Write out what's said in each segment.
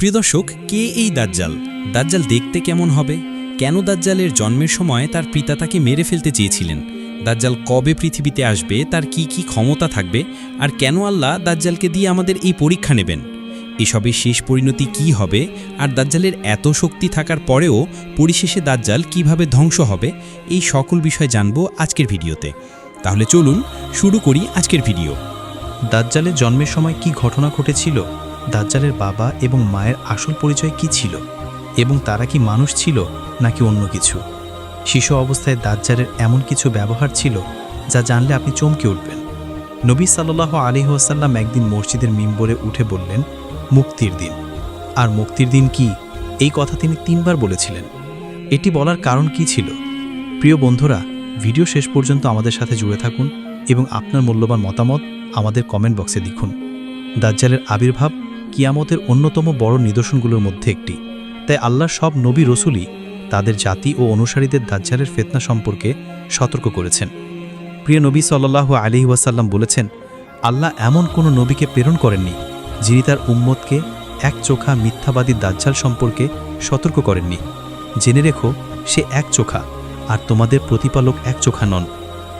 প্রিয় দর্শক, কে এই দাজ্জাল? দাজ্জাল দেখতে কেমন হবে? কেন দাজ্জালের জন্মের সময় তার পিতা তাকে মেরে ফেলতে চেয়েছিলেন? দাজ্জাল কবে পৃথিবীতে আসবে? তার কি কি ক্ষমতা থাকবে? আর কেন আল্লাহ দাজ্জালকে দিয়ে আমাদের এই পরীক্ষা নেবেন? এসবের শেষ পরিণতি কি হবে? আর দাজ্জালের এত শক্তি থাকার পরেও পরিশেষে দাজ্জাল কীভাবে ধ্বংস হবে? এই সকল বিষয় জানব আজকের ভিডিওতে। তাহলে চলুন শুরু করি আজকের ভিডিও। দাজ্জালের জন্মের সময় কি ঘটনা ঘটেছিল? দাজ্জালের বাবা এবং মায়ের আসল পরিচয় কি ছিল? এবং তারা কি মানুষ ছিল, নাকি অন্য কিছু? শিশু অবস্থায় দাজ্জালের এমন কিছু ব্যবহার ছিল, যা জানলে আপনি চমকে উঠবেন। নবী সাল্লাহ আলী ওয়াসাল্লাম একদিন মসজিদের মিম্বরে উঠে বললেন, মুক্তির দিন। আর মুক্তির দিন কি? এই কথা তিনি তিনবার বলেছিলেন। এটি বলার কারণ কি ছিল? প্রিয় বন্ধুরা, ভিডিও শেষ পর্যন্ত আমাদের সাথে জুড়ে থাকুন এবং আপনার মূল্যবান মতামত আমাদের কমেন্ট বক্সে লিখুন। দাজ্জালের আবির্ভাব কিয়ামতের অন্যতম বড় নিদর্শনগুলোর মধ্যে একটি। তাই আল্লাহ সব নবী রসুলই তাদের জাতি ও অনুসারীদের দাজ্জালের ফেতনা সম্পর্কে সতর্ক করেছেন। প্রিয় নবী সাল্লাহ আলি ওয়াসাল্লাম বলেছেন, আল্লাহ এমন কোনো নবীকে প্রেরণ করেননি, যিনি তার উম্মতকে এক চোখা মিথ্যাবাদী দাজ্জাল সম্পর্কে সতর্ক করেননি। জেনে রেখো, সে এক চোখা, আর তোমাদের প্রতিপালক এক চোখা নন।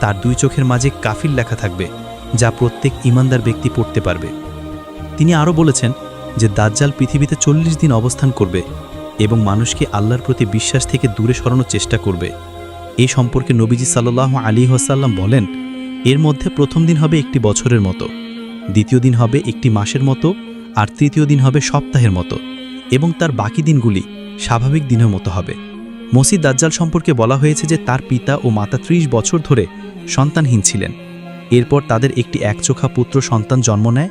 তার দুই চোখের মাঝে কাফির লেখা থাকবে, যা প্রত্যেক ইমানদার ব্যক্তি পড়তে পারবে। তিনি আরও বলেছেন যে দাজ্জাল পৃথিবীতে চল্লিশ দিন অবস্থান করবে এবং মানুষকে আল্লাহর প্রতি বিশ্বাস থেকে দূরে সরানোর চেষ্টা করবে। এই সম্পর্কে নবীজি সাল্লাহ আলী হাসাল্লাম বলেন, এর মধ্যে প্রথম দিন হবে একটি বছরের মতো, দ্বিতীয় দিন হবে একটি মাসের মতো, আর তৃতীয় দিন হবে সপ্তাহের মতো, এবং তার বাকি দিনগুলি স্বাভাবিক দিনের মতো হবে। মসিদ দাজ্জাল সম্পর্কে বলা হয়েছে যে তার পিতা ও মাতা ত্রিশ বছর ধরে সন্তানহীন ছিলেন। এরপর তাদের একটি একচোখা পুত্র সন্তান জন্ম নেয়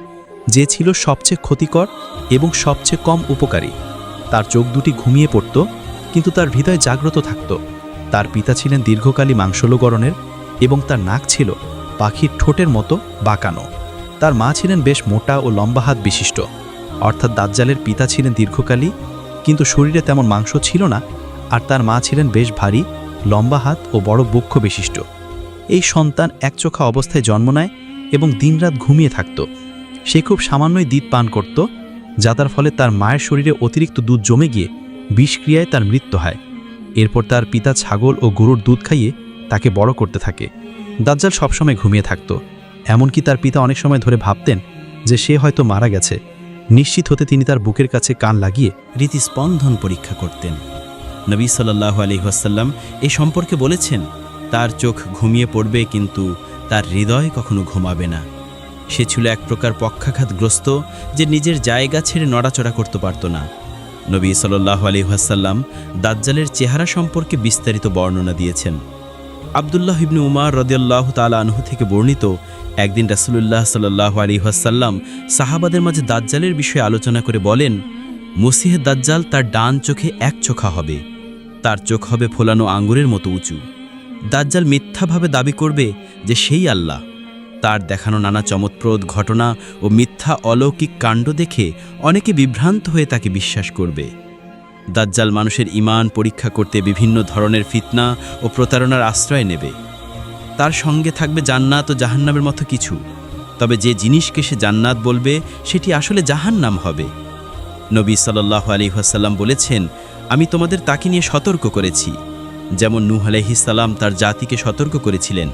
যে ছিল সবচেয়ে ক্ষতিকর এবং সবচেয়ে কম উপকারী। তার চোখ দুটি ঘুমিয়ে পড়ত, কিন্তু তার হৃদয় জাগ্রত থাকত। তার পিতা ছিলেন দীর্ঘকালী মাংসলগরণের এবং তার নাক ছিল পাখির ঠোঁটের মতো বাঁকানো। তার মা ছিলেন বেশ মোটা ও লম্বা হাত বিশিষ্ট। অর্থাৎ দাজ্জালের পিতা ছিলেন দীর্ঘকালী, কিন্তু শরীরে তেমন মাংস ছিল না, আর তার মা ছিলেন বেশ ভারী, লম্বা হাত ও বড় বক্ষ বিশিষ্ট। এই সন্তান একচোখা অবস্থায় জন্ম নেয় এবং দিনরাত ঘুমিয়ে থাকত। সে খুব সামান্যই দুধ পান করত, যা তার ফলে তার মায়ের শরীরে অতিরিক্ত দুধ জমে গিয়ে বিষক্রিয়ায় তার মৃত্যু হয়। এরপর তার পিতা ছাগল ও গরুর দুধ খাইয়ে তাকে বড় করতে থাকে। দাজ্জাল সবসময় ঘুমিয়ে থাকত। এমনকি তার পিতা অনেক সময় ধরে ভাবতেন যে সে হয়তো মারা গেছে। নিশ্চিত হতে তিনি তার বুকের কাছে কান লাগিয়ে রীতিস্পন্দন পরীক্ষা করতেন। নবী সাল্লাহ আলহিহাসাল্লাম এ সম্পর্কে বলেছেন, তার চোখ ঘুমিয়ে পড়বে কিন্তু তার হৃদয় কখনো ঘুমাবে না। সে ছিল এক প্রকার পক্ষাঘাতগ্রস্ত যে নিজের জায়গা ছেড়ে নড়াচড়া করতে পারত না। নবী সাল্লাহ আলী ওয়াসাল্লাম দাজ্জালের চেহারা সম্পর্কে বিস্তারিত বর্ণনা দিয়েছেন। আবদুল্লাহ ইবনু উমার রদিয়াল্লাহ তালা আনহু থেকে বর্ণিত একদিন রাসুলুল্লাহ সাল্লাহ আলী হাসাল্লাম সাহাবাদের মাঝে দাজ্জালের বিষয়ে আলোচনা করে বলেন, মসিহে দাজ্জাল তার ডান চোখে এক চোখা হবে। তার চোখ হবে ফোলানো আঙ্গুরের মতো উঁচু। দাজ্জাল মিথ্যাভাবে দাবি করবে যে সেই আল্লাহ। তার দেখানো নানা চমৎপ্রদ ঘটনা ও মিথ্যা অলৌকিক কাণ্ড দেখে অনেকে বিভ্রান্ত হয়ে তাকে বিশ্বাস করবে। দাজ্জাল মানুষের ইমান পরীক্ষা করতে বিভিন্ন ধরনের ফিতনা ও প্রতারণার আশ্রয় নেবে। তার সঙ্গে থাকবে জান্নাত ও জাহান্নামের মতো কিছু। তবে যে জিনিসকে সে জান্নাত বলবে, সেটি আসলে জাহান্নাম হবে। নবী সাল্লাহ আলী হাসাল্লাম বলেছেন, আমি তোমাদের তাকে নিয়ে সতর্ক করেছি। যেমন নূহ আলহিসাল্লাম তার জাতিকে সতর্ক করেছিলেন।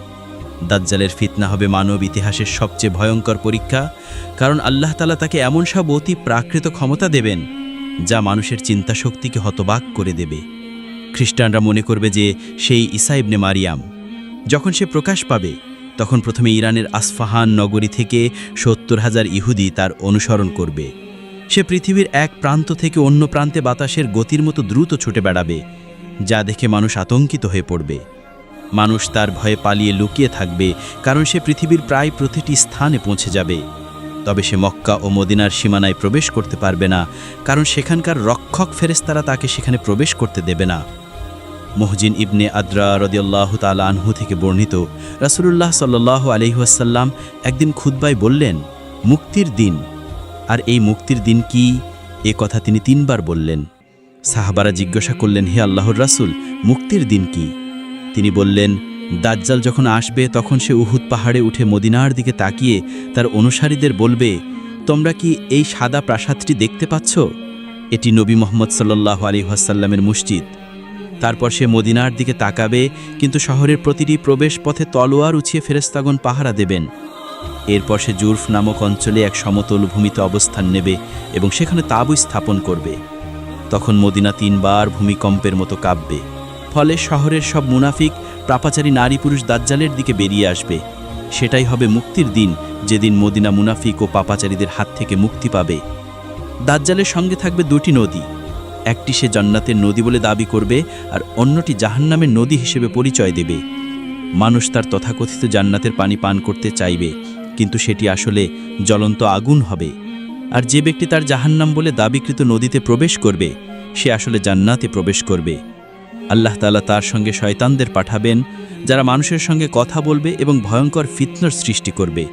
দাজ্জালের ফিতনা হবে মানব ইতিহাসের সবচেয়ে ভয়ঙ্কর পরীক্ষা, কারণ আল্লাহ তালা তাকে এমন সব অতি প্রাকৃত ক্ষমতা দেবেন, যা মানুষের চিন্তাশক্তিকে হতবাক করে দেবে। খ্রিস্টানরা মনে করবে যে সেই ইসাইবনে মারিয়াম, যখন সে প্রকাশ পাবে, তখন প্রথমে ইরানের আসফাহান নগরী থেকে সত্তর হাজার ইহুদি তার অনুসরণ করবে। সে পৃথিবীর এক প্রান্ত থেকে অন্য প্রান্তে বাতাসের গতির মতো দ্রুত ছুটে বেড়াবে, যা দেখে মানুষ আতঙ্কিত হয়ে পড়বে। মানুষ তার ভয়ে পালিয়ে লুকিয়ে থাকবে, কারণ সে পৃথিবীর প্রায় প্রতিটি স্থানে পৌঁছে যাবে। তবে সে মক্কা ও মদিনার সীমানায় প্রবেশ করতে পারবে না, কারণ সেখানকার রক্ষক ফেরেস্তারা তাকে সেখানে প্রবেশ করতে দেবে না। মহজিন ইবনে আদ্রা রদিয়াল্লাহ তাল আনহু থেকে বর্ণিত, রাসুলুল্লাহ সাল্লাহ আলহিহাসাল্লাম একদিন খুদ্বায় বললেন, মুক্তির দিন। আর এই মুক্তির দিন কি? এ কথা তিনি তিনবার বললেন। সাহাবারা জিজ্ঞাসা করলেন, হে আল্লাহর রাসুল, মুক্তির দিন কি? তিনি বললেন, দাজ্জাল যখন আসবে, তখন সে উহুদ পাহাড়ে উঠে মদিনার দিকে তাকিয়ে তার অনুসারীদের বলবে, তোমরা কি এই সাদা প্রাসাদটি দেখতে পাচ্ছ? এটি নবী মোহাম্মদ সাল্লাহ আলী হাসাল্লামের মসজিদ। তারপর সে মদিনার দিকে তাকাবে, কিন্তু শহরের প্রতিটি প্রবেশ পথে তলোয়ার উছিয়ে ফেরেস্তাগণ পাহারা দেবেন। এরপর সে জুরফ নামক অঞ্চলে এক সমতল ভূমিতে অবস্থান নেবে এবং সেখানে তাবু স্থাপন করবে। তখন মদিনা তিনবার ভূমিকম্পের মতো কাঁপবে। ফলে শহরের সব মুনাফিক প্রাপাচারী নারী পুরুষ দাজ্জালের দিকে বেরিয়ে আসবে। সেটাই হবে মুক্তির দিন, যেদিন মদিনা মুনাফিক ও পাপাচারীদের হাত থেকে মুক্তি পাবে। দাজ্জালের সঙ্গে থাকবে দুটি নদী। একটি সে জান্নাতের নদী বলে দাবি করবে, আর অন্যটি জাহান্নামের নদী হিসেবে পরিচয় দেবে। মানুষ তার তথাকথিত জান্নাতের পানি পান করতে চাইবে, কিন্তু সেটি আসলে জ্বলন্ত আগুন হবে। আর যে ব্যক্তি তার জাহান্নাম বলে দাবিকৃত নদীতে প্রবেশ করবে, সে আসলে জান্নাতে প্রবেশ করবে। আল্লাহ তালা তার সঙ্গে শয়তানদের পাঠাবেন, যারা মানুষের সঙ্গে কথা বলবে এবং ভয়ঙ্কর ফিতনার সৃষ্টি করবে।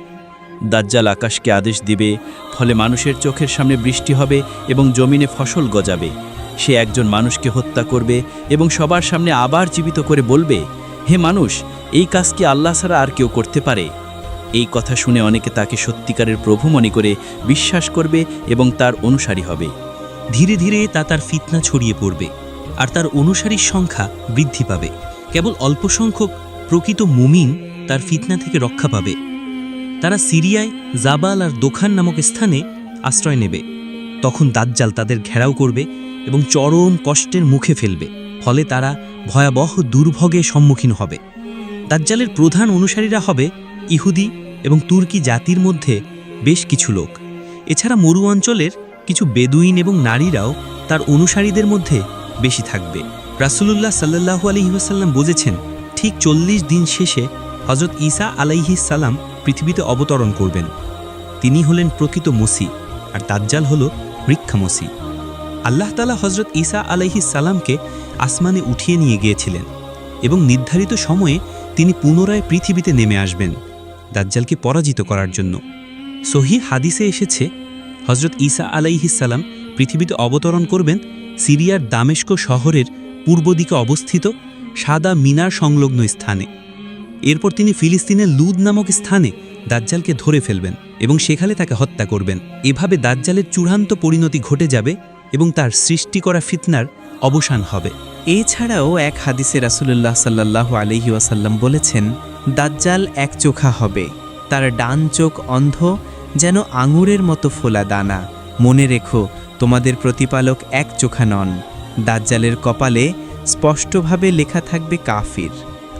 দাজ্জাল আকাশকে আদেশ দিবে, ফলে মানুষের চোখের সামনে বৃষ্টি হবে এবং জমিনে ফসল গজাবে। সে একজন মানুষকে হত্যা করবে এবং সবার সামনে আবার জীবিত করে বলবে, হে মানুষ, এই কাজ কি আল্লাহ ছাড়া আর কেউ করতে পারে? এই কথা শুনে অনেকে তাকে সত্যিকারের প্রভু মনে করে বিশ্বাস করবে এবং তার অনুসারী হবে। ধীরে ধীরে তা তার ফিতনা ছড়িয়ে পড়বে। আর তার অনুসারীর সংখ্যা বৃদ্ধি পাবে। কেবল অল্প সংখ্যক প্রকৃত মুমিন তার ফিতনা থেকে রক্ষা পাবে। তারা সিরিয়ায় জাবাল আর দোখান নামক স্থানে আশ্রয় নেবে। তখন দাজ্জাল তাদের ঘেরাও করবে এবং চরম কষ্টের মুখে ফেলবে। ফলে তারা ভয়াবহ দুর্ভোগে সম্মুখীন হবে। দাজ্জালের প্রধান অনুসারীরা হবে ইহুদি এবং তুর্কি জাতির মধ্যে বেশ কিছু লোক। এছাড়া মরু অঞ্চলের কিছু বেদুইন এবং নারীরাও তার অনুসারীদের মধ্যে বেশি থাকবে। রাসুলুল্লাহ সাল্লাহু আলহিহাসাল্লাম বুঝেছেন, ঠিক চল্লিশ দিন শেষে হজরত ঈসা সালাম পৃথিবীতে অবতরণ করবেন। তিনি হলেন প্রকৃত মসি, আর দাজ্জাল হল বৃক্ষা মসি। আল্লাহ তালা হজরত ঈসা সালামকে আসমানে উঠিয়ে নিয়ে গিয়েছিলেন এবং নির্ধারিত সময়ে তিনি পুনরায় পৃথিবীতে নেমে আসবেন, দাজ্জালকে পরাজিত করার জন্য। সহি হাদিসে এসেছে হজরত ঈসা আলাইহিসাল্লাম পৃথিবীতে অবতরণ করবেন সিরিয়ার দামেস্ক শহরের পূর্ব দিকে অবস্থিত সাদা মিনার সংলগ্ন স্থানে। এরপর তিনি ফিলিস্তিনের লুদ নামক স্থানে দাজ্জালকে ধরে ফেলবেন এবং সেখানে তাকে হত্যা করবেন। এভাবে দাজ্জালের চূড়ান্ত পরিণতি ঘটে যাবে এবং তার সৃষ্টি করা ফিতনার অবসান হবে। এছাড়াও এক হাদিসে রাসুলুল্লাহ সাল্লাহ আলহি ওয়াসাল্লাম বলেছেন, দাজ্জাল এক চোখা হবে। তার ডান চোখ অন্ধ, যেন আঙুরের মতো ফোলা দানা। মনে রেখো, তোমাদের প্রতিপালক এক চোখা নন। দাজ্জালের কপালে স্পষ্টভাবে লেখা থাকবে কাফির।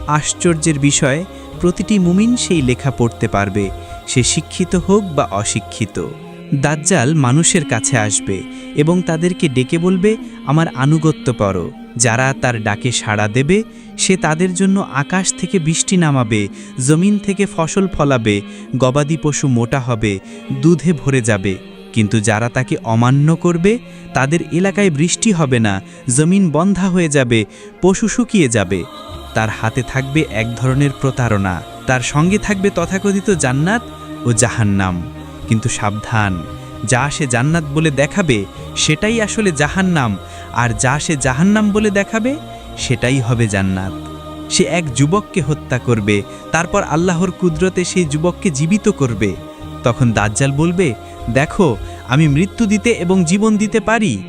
আশ্চর্যের বিষয়, প্রতিটি মুমিন সেই লেখা পড়তে পারবে। সে শিক্ষিত হোক বা অশিক্ষিত। দাজ্জাল মানুষের কাছে আসবে এবং তাদেরকে ডেকে বলবে, আমার আনুগত্য পরো যারা তার ডাকে সাড়া দেবে, সে তাদের জন্য আকাশ থেকে বৃষ্টি নামাবে, জমিন থেকে ফসল ফলাবে, গবাদি পশু মোটা হবে, দুধে ভরে যাবে। কিন্তু যারা তাকে অমান্য করবে, তাদের এলাকায় বৃষ্টি হবে না, জমিন বন্ধা হয়ে যাবে, পশু শুকিয়ে যাবে। তার হাতে থাকবে এক ধরনের প্রতারণা, তার সঙ্গে থাকবে তথাকথিত জান্নাত ও জাহান্নাম। কিন্তু সাবধান, যা সে জান্নাত বলে দেখাবে, সেটাই আসলে জাহান্নাম, আর যা সে জাহান্নাম বলে দেখাবে, সেটাই হবে জান্নাত। সে এক যুবককে হত্যা করবে, তারপর আল্লাহর কুদরতে সেই যুবককে জীবিত করবে। তখন দাজ্জাল বলবে দেখো, আমি মৃত্যু দিতে এবং জীবন দিতে পারি?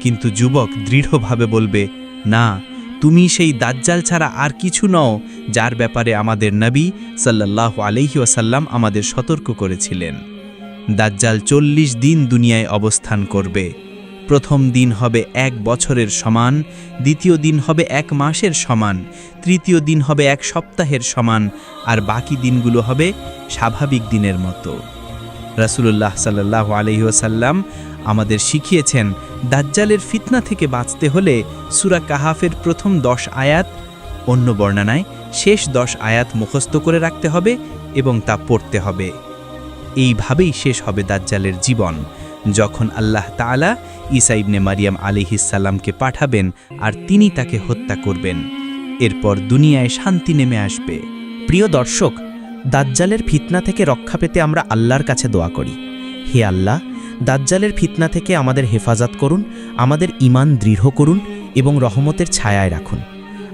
কিন্তু যুবক দৃঢ়ভাবে বলবে, না, তুমি সেই দাজ্জাল ছাড়া আর কিছু নও, যার ব্যাপারে আমাদের নবী সাল্লাহ আলহি ওয়াসাল্লাম আমাদের সতর্ক করেছিলেন। দাজ্জাল চল্লিশ দিন দুনিয়ায় অবস্থান করবে। প্রথম দিন হবে এক বছরের সমান, দ্বিতীয় দিন হবে এক মাসের সমান, তৃতীয় দিন হবে এক সপ্তাহের সমান, আর বাকি দিনগুলো হবে স্বাভাবিক দিনের মতো। রাসুলুল্লাহ সাল্লাহ আলহিহাসাল্লাম আমাদের শিখিয়েছেন, দাজ্জালের ফিতনা থেকে বাঁচতে হলে সুরা কাহাফের প্রথম দশ আয়াত অন্য বর্ণনায় শেষ দশ আয়াত মুখস্থ করে রাখতে হবে এবং তা পড়তে হবে। এইভাবেই শেষ হবে দাজ্জালের জীবন। যখন আল্লাহ তাআলা ঈসা ইবনে মারিয়াম আলিহিসাল্লামকে পাঠাবেন আর তিনি তাকে হত্যা করবেন, এরপর দুনিয়ায় শান্তি নেমে আসবে। প্রিয় দর্শক দাজ্জালের ফিতনা থেকে রক্ষা পেতে আমরা আল্লাহর কাছে দোয়া করি। হে আল্লাহ, দাজ্জালের ফিতনা থেকে আমাদের হেফাজত করুন, আমাদের ইমান দৃঢ় করুন এবং রহমতের ছায়ায় রাখুন।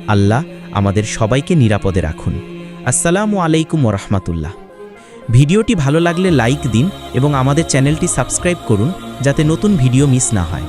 আল্লাহ আমাদের সবাইকে নিরাপদে রাখুন। আসসালামু আলাইকুম ওরহমাতুল্লাহ। ভিডিওটি ভালো লাগলে লাইক দিন এবং আমাদের চ্যানেলটি সাবস্ক্রাইব করুন, যাতে নতুন ভিডিও মিস না হয়।